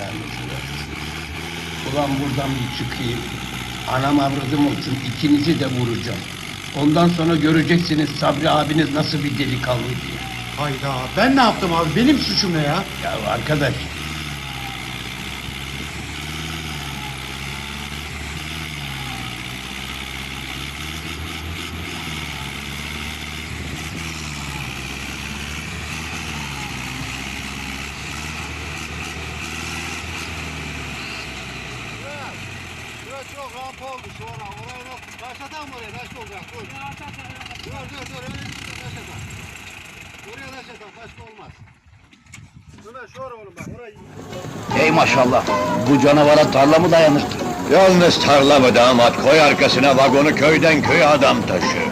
vermişler. Ulan buradan bir çıkayım. Anam avradım olsun ikinizi de vuracağım. Ondan sonra göreceksiniz Sabri abiniz nasıl bir delikanlı diye. Hayda ben ne yaptım abi benim suçum ne ya? Ya arkadaş Çok rampa oldu sonra. Orayı nasıl? Başlatalım mı oraya? Taş olacak. Dur. Dur dur dur. Öyle bir taş atalım. Oraya taş. Başka olmaz. Ömer şöyle oğlum bak. Ey maşallah. Bu canavara tarla mı dayanır? Yalnız tarla mı damat koy arkasına vagonu köyden köye adam taşı.